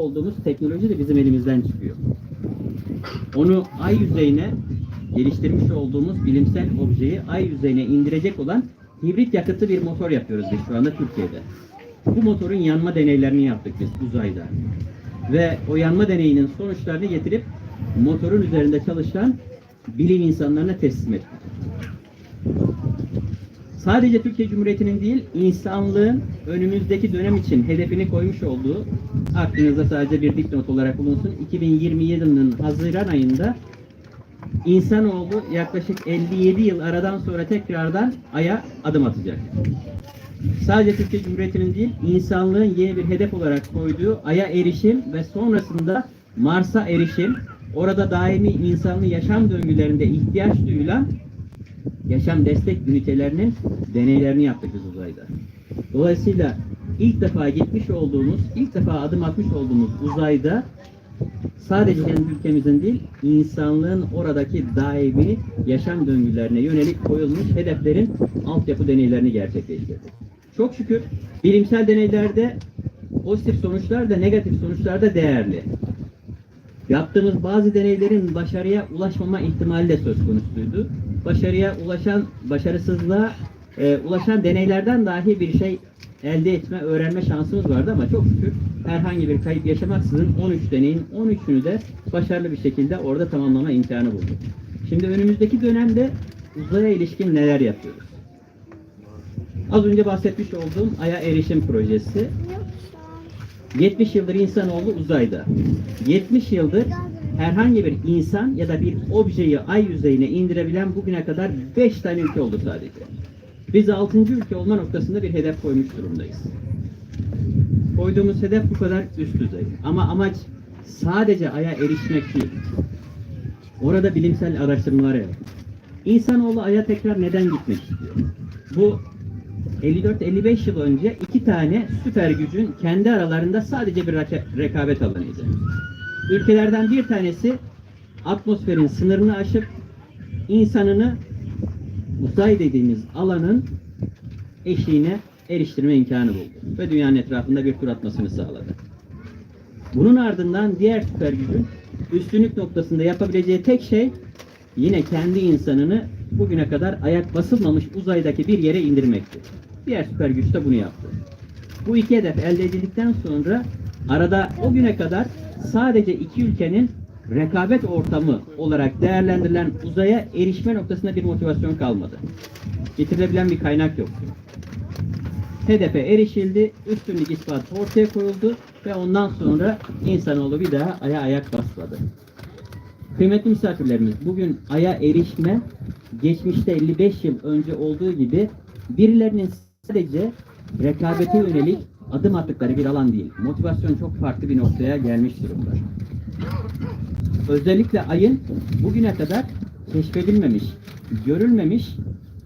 olduğumuz teknoloji de bizim elimizden çıkıyor. Onu ay yüzeyine geliştirmiş olduğumuz bilimsel objeyi ay yüzeyine indirecek olan hibrit yakıtlı bir motor yapıyoruz biz şu anda Türkiye'de. Bu motorun yanma deneylerini yaptık biz uzayda. Ve o yanma deneyinin sonuçlarını getirip motorun üzerinde çalışan bilim insanlarına teslim ettik. Sadece Türkiye Cumhuriyeti'nin değil, insanlığın önümüzdeki dönem için hedefini koymuş olduğu, aklınızda sadece bir dipnot olarak bulunsun, 2027 yılının Haziran ayında insanoğlu yaklaşık 57 yıl aradan sonra tekrardan Ay'a adım atacak. Sadece Türkiye Cumhuriyeti'nin değil, insanlığın yeni bir hedef olarak koyduğu Ay'a erişim ve sonrasında Mars'a erişim, orada daimi insanlı yaşam döngülerinde ihtiyaç duyulan yaşam destek ünitelerinin deneylerini yaptık biz uzayda. Dolayısıyla ilk defa gitmiş olduğumuz, ilk defa adım atmış olduğumuz uzayda sadece kendi ülkemizin değil, insanlığın oradaki daimi yaşam döngülerine yönelik koyulmuş hedeflerin altyapı deneylerini gerçekleştirdik. Çok şükür bilimsel deneylerde pozitif sonuçlar da negatif sonuçlar da değerli. Yaptığımız bazı deneylerin başarıya ulaşmama ihtimali de söz konusuydu. Başarıya ulaşan, başarısızlığa e, ulaşan deneylerden dahi bir şey elde etme, öğrenme şansımız vardı ama çok şükür herhangi bir kayıp yaşamaksızın 13 deneyin 13'ünü de başarılı bir şekilde orada tamamlama imkanı bulduk. Şimdi önümüzdeki dönemde uzaya ilişkin neler yapıyoruz? Az önce bahsetmiş olduğum Ay'a erişim projesi 70 yıldır insanoğlu uzayda. 70 yıldır herhangi bir insan ya da bir objeyi ay yüzeyine indirebilen bugüne kadar 5 tane ülke oldu sadece. Biz 6. ülke olma noktasında bir hedef koymuş durumdayız. Koyduğumuz hedef bu kadar üst düzey. Ama amaç sadece aya erişmek değil. Orada bilimsel araştırmalar yapmak. İnsanoğlu aya tekrar neden gitmek istiyor? Bu 54-55 yıl önce iki tane süper gücün kendi aralarında sadece bir reka- rekabet alanıydı. Ülkelerden bir tanesi atmosferin sınırını aşıp insanını uzay dediğimiz alanın eşiğine eriştirme imkanı buldu. Ve dünyanın etrafında bir tur atmasını sağladı. Bunun ardından diğer süper gücün üstünlük noktasında yapabileceği tek şey yine kendi insanını bugüne kadar ayak basılmamış uzaydaki bir yere indirmekti. Diğer süper güç de bunu yaptı. Bu iki hedef elde edildikten sonra arada o güne kadar sadece iki ülkenin rekabet ortamı olarak değerlendirilen uzaya erişme noktasında bir motivasyon kalmadı. Getirilebilen bir kaynak yoktu. Hedefe erişildi, üstünlük ispatı ortaya koyuldu ve ondan sonra insanoğlu bir daha aya ayak basmadı. Kıymetli misafirlerimiz, bugün aya erişme geçmişte 55 yıl önce olduğu gibi birilerinin sadece rekabete yönelik adım attıkları bir alan değil. Motivasyon çok farklı bir noktaya gelmiş durumda. Özellikle ayın bugüne kadar keşfedilmemiş, görülmemiş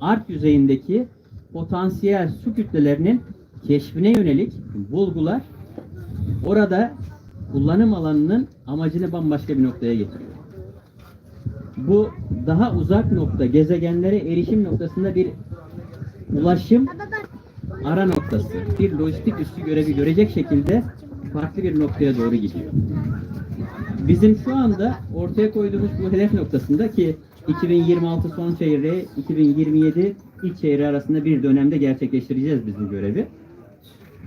art yüzeyindeki potansiyel su kütlelerinin keşfine yönelik bulgular orada kullanım alanının amacını bambaşka bir noktaya getiriyor. Bu daha uzak nokta, gezegenlere erişim noktasında bir ulaşım ara noktası, bir lojistik üstü görevi görecek şekilde farklı bir noktaya doğru gidiyor. Bizim şu anda ortaya koyduğumuz bu hedef noktasında ki 2026 son çeyreği, 2027 ilk çeyreği arasında bir dönemde gerçekleştireceğiz bizim görevi.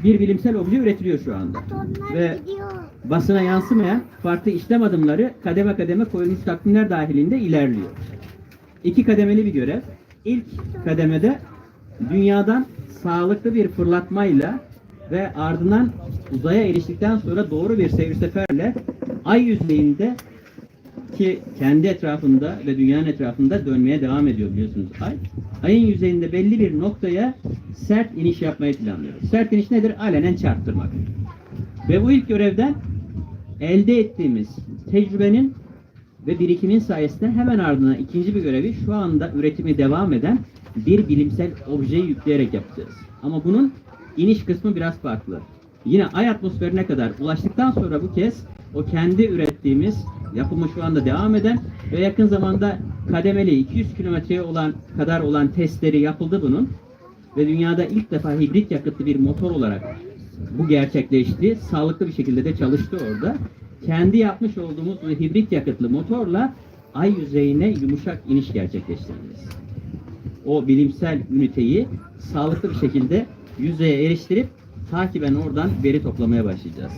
Bir bilimsel obje üretiliyor şu anda. Ve basına yansımayan farklı işlem adımları kademe kademe koyulmuş takvimler dahilinde ilerliyor. İki kademeli bir görev. İlk kademede dünyadan sağlıklı bir fırlatmayla ve ardından uzaya eriştikten sonra doğru bir seyir seferle ay yüzeyinde ki kendi etrafında ve dünyanın etrafında dönmeye devam ediyor biliyorsunuz ay. Ayın yüzeyinde belli bir noktaya sert iniş yapmayı planlıyoruz. Sert iniş nedir? Alenen çarptırmak. Ve bu ilk görevden elde ettiğimiz tecrübenin ve birikimin sayesinde hemen ardından ikinci bir görevi şu anda üretimi devam eden bir bilimsel objeyi yükleyerek yapacağız. Ama bunun iniş kısmı biraz farklı. Yine ay atmosferine kadar ulaştıktan sonra bu kez o kendi ürettiğimiz yapımı şu anda devam eden ve yakın zamanda kademeli 200 kilometreye olan kadar olan testleri yapıldı bunun ve dünyada ilk defa hibrit yakıtlı bir motor olarak bu gerçekleşti. Sağlıklı bir şekilde de çalıştı orada. Kendi yapmış olduğumuz hibrit yakıtlı motorla ay yüzeyine yumuşak iniş gerçekleştireceğiz. O bilimsel üniteyi sağlıklı bir şekilde yüzeye eriştirip takiben oradan veri toplamaya başlayacağız.